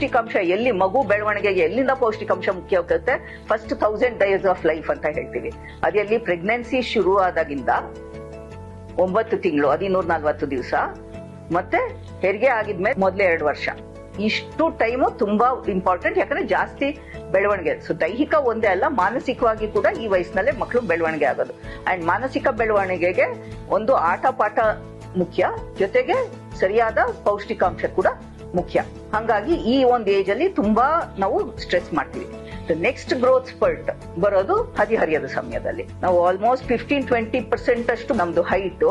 ಪೌಷ್ಟಿಕಾಂಶ ಎಲ್ಲಿ ಮಗು ಬೆಳವಣಿಗೆಗೆ ಎಲ್ಲಿಂದ ಪೌಷ್ಟಿಕಾಂಶ ಮುಖ್ಯ ಆಗುತ್ತೆ first thousand days of life ಅಂತ ಹೇಳ್ತೀವಿ. ಅದೆಲ್ಲಿ ಪ್ರೆಗ್ನೆನ್ಸಿ ಶುರು ಆದಾಗಿಂದ ಒಂಬತ್ತು ತಿಂಗಳು, ಹದಿನೂರ ನಲ್ವತ್ತು ದಿವಸ. ಮತ್ತೆ ಹೆರಿಗೆ ಆಗಿದ್ಮೇಲೆ ಮೊದಲೇ ಎರಡು ವರ್ಷ. ಇಷ್ಟು ಟೈಮು ತುಂಬಾ ಇಂಪಾರ್ಟೆಂಟ್ ಯಾಕಂದ್ರೆ ಜಾಸ್ತಿ ಬೆಳವಣಿಗೆ. ಸೊ ದೈಹಿಕ ಒಂದೇ ಅಲ್ಲ, ಮಾನಸಿಕವಾಗಿ ಕೂಡ ಈ ವಯಸ್ಸಿನಲ್ಲೇ ಮಕ್ಕಳು ಬೆಳವಣಿಗೆ ಆಗೋದು. ಅಂಡ್ ಮಾನಸಿಕ ಬೆಳವಣಿಗೆಗೆ ಒಂದು ಆಟ ಪಾಠ ಮುಖ್ಯ. ಜೊತೆಗೆ ಸರಿಯಾದ ಪೌಷ್ಟಿಕಾಂಶ ಕೂಡ ಮುಖ್ಯ. ಹಂಗಾಗಿ ಈ ಒಂದು ಏಜ್ ಅಲ್ಲಿ ತುಂಬಾ ನಾವು ಸ್ಟ್ರೆಸ್ ಮಾಡ್ತೀವಿ. ನೆಕ್ಸ್ಟ್ ಗ್ರೋತ್ ಸ್ಪರ್ಟ್ ಬರೋದು ಹದಿಹರಿಯದ ಸಮಯದಲ್ಲಿ. ನಾವು ಆಲ್ಮೋಸ್ಟ್ ಫಿಫ್ಟೀನ್ ಟ್ವೆಂಟಿ ಪರ್ಸೆಂಟ್ ಅಷ್ಟು ನಮ್ದು ಹೈಟ್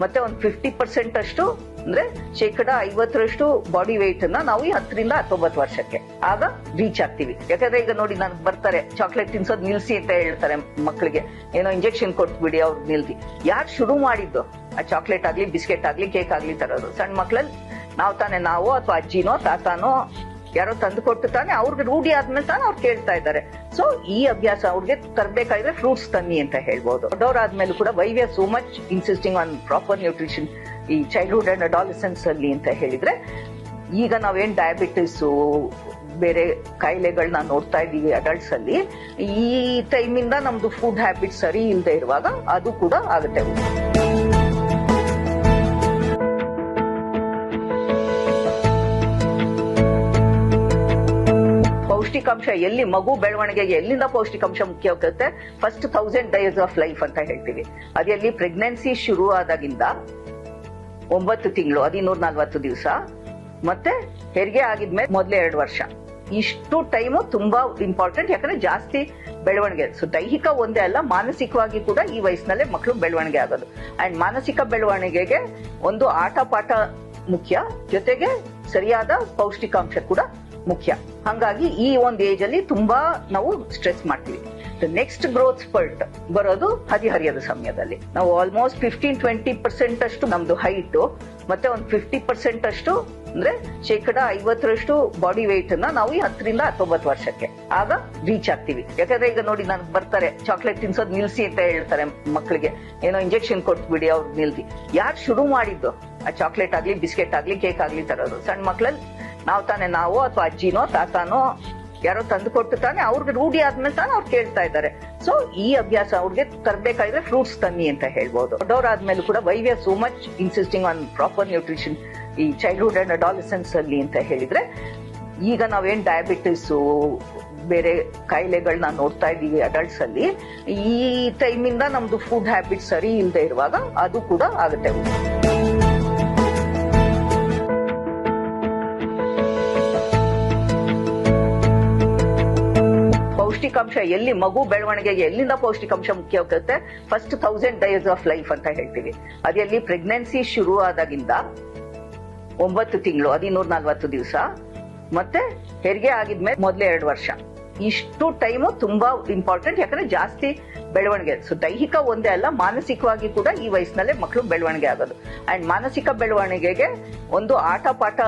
ಮತ್ತೆ ಒಂದು ಫಿಫ್ಟಿ ಪರ್ಸೆಂಟ್ ಅಷ್ಟು ಅಂದ್ರೆ ಶೇಕಡ ಐವತ್ತರಷ್ಟು ಬಾಡಿ ವೆಯ್ಟ್ ಅನ್ನ ನಾವು ಈ ಹತ್ತರಿಂದ ಹತ್ತೊಂಬತ್ತು ವರ್ಷಕ್ಕೆ ಆಗ ರೀಚ್ ಆಗ್ತೀವಿ. ಯಾಕಂದ್ರೆ ಈಗ ನೋಡಿ ನನ್ಗೆ ಬರ್ತಾರೆ ಚಾಕ್ಲೇಟ್ ತಿನ್ಸೋದು ನಿಲ್ಸಿ ಅಂತ ಹೇಳ್ತಾರೆ ಮಕ್ಕಳಿಗೆ ಏನೋ ಇಂಜೆಕ್ಷನ್ ಕೊಟ್ಬಿಡಿ ಅವ್ರು ನಿಲ್ಸಿ ಯಾರು ಶುರು ಮಾಡಿದ್ದು? ಆ ಚಾಕ್ಲೇಟ್ ಆಗ್ಲಿ ಬಿಸ್ಕೆಟ್ ಆಗ್ಲಿ ಕೇಕ್ ಆಗ್ಲಿ ತರೋದು. ಸಣ್ಣ ಮಕ್ಳಲ್ಲಿ ನಾವು ತಾನೇ ನಾವು ಅಥವಾ ಅಜ್ಜಿನೋ ತಾತಾನೋ ಯಾರೋ ತಂದು ಕೊಟ್ಟು ತಾನೆ ಅವ್ರಿಗೆ ರೂಢಿ ಆದ್ಮೇಲೆ ತಾನೆ ಅವ್ರು ಕೇಳ್ತಾ ಇದ್ದಾರೆ. ಸೊ ಈ ಅಭ್ಯಾಸ ಅವ್ರಿಗೆ ತರಬೇಕಾದ್ರೆ ಫ್ರೂಟ್ಸ್ ತನ್ನಿ ಅಂತ ಹೇಳ್ಬೋದು. ದೊಡ್ಡವರಾದ್ಮೇಲೆ ಕೂಡ why are so much insisting on proper nutrition ಈ ಚೈಲ್ಡ್ಹುಡ್ ಅಂಡ್ ಅಡಾಲಿಸೆನ್ಸ್ ಅಲ್ಲಿ ಅಂತ ಹೇಳಿದ್ರೆ, ಈಗ ನಾವೇನ್ ಡಯಾಬಿಟಿಸ್ ಬೇರೆ ಕಾಯಿಲೆಗಳನ್ನ ನೋಡ್ತಾ ಇದ್ದೀವಿ ಅಡಲ್ಟ್ಸ್ ಅಲ್ಲಿ, ಈ ಟೈಮಿಂದ ನಮ್ದು ಫುಡ್ ಹ್ಯಾಬಿಟ್ ಸರಿ ಇಲ್ಲದೆ ಇರುವಾಗ ಅದು ಕೂಡ ಆಗುತ್ತೆ. ಪೌಷ್ಟಿಕಾಂಶ ಎಲ್ಲಿ ಮಗು ಬೆಳವಣಿಗೆಗೆ ಎಲ್ಲಿಂದ ಪೌಷ್ಟಿಕಾಂಶ ಮುಖ್ಯ ಆಗುತ್ತೆ first thousand days of life ಅಂತ ಹೇಳ್ತೀವಿ. ಅದೆಲ್ಲಿ ಪ್ರೆಗ್ನೆನ್ಸಿ ಶುರು ಆದಾಗಿಂದ ಒಂಬತ್ತು ತಿಂಗಳು, ಹದಿನೂರ ನಲ್ವತ್ತು ದಿವಸ. ಮತ್ತೆ ಹೆರಿಗೆ ಆಗಿದ್ಮೇಲೆ ಮೊದಲೇ ಎರಡು ವರ್ಷ. ಇಷ್ಟು ಟೈಮು ತುಂಬಾ ಇಂಪಾರ್ಟೆಂಟ್ ಯಾಕಂದ್ರೆ ಜಾಸ್ತಿ ಬೆಳವಣಿಗೆ. ಸೊ ದೈಹಿಕ ಒಂದೇ ಅಲ್ಲ, ಮಾನಸಿಕವಾಗಿ ಕೂಡ ಈ ವಯಸ್ಸಿನಲ್ಲೇ ಮಕ್ಕಳು ಬೆಳವಣಿಗೆ ಆಗೋದು. ಅಂಡ್ ಮಾನಸಿಕ ಬೆಳವಣಿಗೆಗೆ ಒಂದು ಆಟ ಪಾಠ ಮುಖ್ಯ. ಜೊತೆಗೆ ಸರಿಯಾದ ಪೌಷ್ಟಿಕಾಂಶ ಕೂಡ ಮುಖ್ಯ. ಹಂಗಾಗಿ ಈ ಒಂದು ಏಜ್ ಅಲ್ಲಿ ತುಂಬಾ ನಾವು ಸ್ಟ್ರೆಸ್ ಮಾಡ್ತೀವಿ. ನೆಕ್ಸ್ಟ್ ಗ್ರೋತ್ ಸ್ಪರ್ಟ್ ಬರೋದು ಹದಿಹರಿಯದ ಸಮಯದಲ್ಲಿ. ನಾವು ಆಲ್ಮೋಸ್ಟ್ ಫಿಫ್ಟೀನ್ ಟ್ವೆಂಟಿ ಪರ್ಸೆಂಟ್ ಅಷ್ಟು ನಮ್ದು ಹೈಟ್ ಮತ್ತೆ ಒಂದು ಫಿಫ್ಟಿ ಪರ್ಸೆಂಟ್ ಅಷ್ಟು ಅಂದ್ರೆ ಶೇಕಡ ಐವತ್ತರಷ್ಟು ಬಾಡಿ ವೆಯ್ಟ್ ಅನ್ನ ನಾವು ಈ ಹತ್ತರಿಂದ ಹತ್ತೊಂಬತ್ತು ವರ್ಷಕ್ಕೆ ಆಗ ರೀಚ್ ಆಗ್ತೀವಿ. ಯಾಕಂದ್ರೆ ಈಗ ನೋಡಿ ನನ್ಗೆ ಬರ್ತಾರೆ ಚಾಕ್ಲೇಟ್ ತಿನ್ಸೋದು ನಿಲ್ಸಿ ಅಂತ ಹೇಳ್ತಾರೆ ಮಕ್ಕಳಿಗೆ ಏನೋ ಇಂಜೆಕ್ಷನ್ ಕೊಟ್ಬಿಡಿ ಅವ್ರಿಗೆ ನಿಲ್ಸಿ ಯಾರು ಶುರು ಮಾಡಿದ್ದು? ಆ ಚಾಕ್ಲೇಟ್ ಆಗ್ಲಿ ಬಿಸ್ಕೆಟ್ ಆಗ್ಲಿ ಕೇಕ್ ಆಗ್ಲಿ ತರೋದು. ಸಣ್ಣ ಮಕ್ಳಲ್ಲಿ ನಾವು ತಾನೇ ನಾವು ಅಥವಾ ಅಜ್ಜಿನೋ ತಾತಾನೋ ಯಾರೋ ತಂದು ಕೊಟ್ಟು ತಾನೆ ಅವ್ರಿಗೆ ರೂಢಿ ಆದ್ಮೇಲೆ ತಾನೆ ಅವ್ರು ಕೇಳ್ತಾ ಇದ್ದಾರೆ. ಸೊ ಈ ಅಭ್ಯಾಸ ಅವ್ರಿಗೆ ತರಬೇಕಾದ್ರೆ ಫ್ರೂಟ್ಸ್ ತನ್ನಿ ಅಂತ ಹೇಳ್ಬೋದು. ದೊಡ್ಡವರಾದ್ಮೇಲೂ ಕೂಡ why we are so much insisting on proper nutrition ಈ ಚೈಲ್ಡ್ಹುಡ್ ಅಂಡ್ ಅಡಾಲಿಸೆನ್ಸ್ ಅಲ್ಲಿ ಅಂತ ಹೇಳಿದ್ರೆ, ಈಗ ನಾವೇನ್ ಡಯಾಬಿಟಿಸ್ ಬೇರೆ ಕಾಯಿಲೆಗಳನ್ನ ನೋಡ್ತಾ ಇದೀವಿ ಅಡಲ್ಟ್ಸ್ ಅಲ್ಲಿ, ಈ ಟೈಮಿಂದ ನಮ್ದು ಫುಡ್ ಹ್ಯಾಬಿಟ್ ಸರಿ ಇಲ್ಲದೆ ಇರುವಾಗ ಅದು ಕೂಡ ಆಗುತ್ತೆ. ಪೌಷ್ಟಿಕಾಂಶ, ಎಲ್ಲಿ ಮಗು ಬೆಳವಣಿಗೆಗೆ ಎಲ್ಲಿಂದ ಪೌಷ್ಟಿಕಾಂಶ ಮುಖ್ಯ ಹೋಗುತ್ತೆ first thousand days of life ಅಂತ ಹೇಳ್ತೀವಿ. ಅದೆಲ್ಲಿ ಪ್ರೆಗ್ನೆನ್ಸಿ ಶುರು ಆದಾಗಿಂದ ಒಂಬತ್ತು ತಿಂಗಳು, ಹದಿನೂರ ನಲ್ವತ್ತು ದಿವಸ. ಮತ್ತೆ ಹೆರಿಗೆ ಆಗಿದ್ಮೇಲೆ ಮೊದಲೇ ಎರಡು ವರ್ಷ. ಇಷ್ಟು ಟೈಮು ತುಂಬಾ ಇಂಪಾರ್ಟೆಂಟ್ ಯಾಕಂದ್ರೆ ಜಾಸ್ತಿ ಬೆಳವಣಿಗೆ. ಸೊ ದೈಹಿಕ ಒಂದೇ ಅಲ್ಲ, ಮಾನಸಿಕವಾಗಿ ಕೂಡ ಈ ವಯಸ್ಸಿನಲ್ಲೇ ಮಕ್ಕಳು ಬೆಳವಣಿಗೆ ಆಗೋದು. ಅಂಡ್ ಮಾನಸಿಕ ಬೆಳವಣಿಗೆಗೆ ಒಂದು ಆಟ ಪಾಠ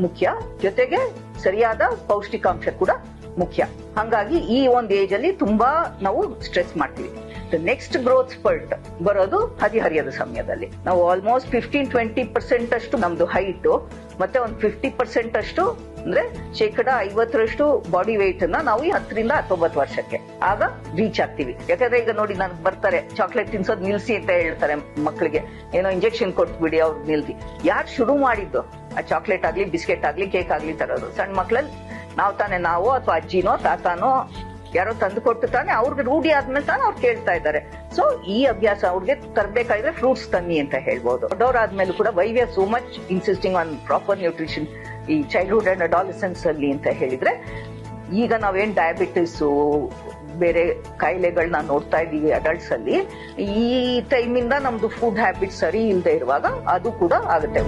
ಮುಖ್ಯ. ಜೊತೆಗೆ ಸರಿಯಾದ ಪೌಷ್ಟಿಕಾಂಶ ಕೂಡ ಮುಖ್ಯ. ಹಂಗಾಗಿ ಈ ಒಂದು ಏಜ್ ಅಲ್ಲಿ ತುಂಬಾ ನಾವು ಸ್ಟ್ರೆಸ್ ಮಾಡ್ತೀವಿ. ನೆಕ್ಸ್ಟ್ ಗ್ರೋತ್ ಸ್ಪರ್ಟ್ ಬರೋದು ಹದಿಹರಿಯದ ಸಮಯದಲ್ಲಿ. ನಾವು ಆಲ್ಮೋಸ್ಟ್ ಫಿಫ್ಟೀನ್ ಟ್ವೆಂಟಿ ಪರ್ಸೆಂಟ್ ಅಷ್ಟು ನಮ್ದು ಹೈಟ್ ಮತ್ತೆ ಒಂದು ಫಿಫ್ಟಿ ಪರ್ಸೆಂಟ್ ಅಷ್ಟು ಅಂದ್ರೆ ಶೇಕಡ ಐವತ್ತರಷ್ಟು ಬಾಡಿ ವೆಯ್ಟ್ ಅನ್ನ ನಾವು ಈ ಹತ್ತರಿಂದ ಹತ್ತೊಂಬತ್ತು ವರ್ಷಕ್ಕೆ ಆಗ ರೀಚ್ ಆಗ್ತೀವಿ. ಯಾಕಂದ್ರೆ ಈಗ ನೋಡಿ ನನ್ಗೆ ಬರ್ತಾರೆ ಚಾಕ್ಲೇಟ್ ತಿನ್ಸೋದ್ ನಿಲ್ಸಿ ಅಂತ ಹೇಳ್ತಾರೆ ಮಕ್ಕಳಿಗೆ ಏನೋ ಇಂಜೆಕ್ಷನ್ ಕೊಟ್ಬಿಡಿ ಅವ್ರು ನಿಲ್ಸಿ ಯಾರು ಶುರು ಮಾಡಿದ್ದು? ಆ ಚಾಕ್ಲೇಟ್ ಆಗ್ಲಿ ಬಿಸ್ಕೆಟ್ ಆಗ್ಲಿ ಕೇಕ್ ಆಗ್ಲಿ ತರೋದು. ಸಣ್ಣ ಮಕ್ಳಲ್ಲಿ ನಾವು ತಾನೇ ನಾವು ಅಥವಾ ಅಜ್ಜಿನೋ ತಾತಾನೋ ಯಾರೋ ತಂದು ಕೊಟ್ಟು ತಾನೆ ಅವ್ರಿಗೆ ರೂಢಿ ಆದ್ಮೇಲೆ ತಾನೆ ಅವ್ರು ಕೇಳ್ತಾ ಇದ್ದಾರೆ. ಸೊ ಈ ಅಭ್ಯಾಸ ಅವ್ರಿಗೆ ತರಬೇಕಾದ್ರೆ ಫ್ರೂಟ್ಸ್ ತನ್ನಿ ಅಂತ ಹೇಳ್ಬೋದು. ದೊಡ್ಡವರಾದ್ಮೇಲೂ ಕೂಡ why we are so much insisting on proper nutrition ಈ ಚೈಲ್ಡ್ಹುಡ್ ಅಂಡ್ ಅಡಾಲಿಸೆನ್ಸ್ ಅಲ್ಲಿ ಅಂತ ಹೇಳಿದ್ರೆ, ಈಗ ನಾವೇನ್ ಡಯಾಬಿಟಿಸ್ ಬೇರೆ ಕಾಯಿಲೆಗಳನ್ನ ನೋಡ್ತಾ ಇದೀವಿ ಅಡಲ್ಟ್ಸ್ ಅಲ್ಲಿ, ಈ ಟೈಮಿಂದ ನಮ್ದು ಫುಡ್ ಹ್ಯಾಬಿಟ್ ಸರಿ ಇಲ್ಲದೆ ಇರುವಾಗ ಅದು ಕೂಡ ಆಗುತ್ತೆ.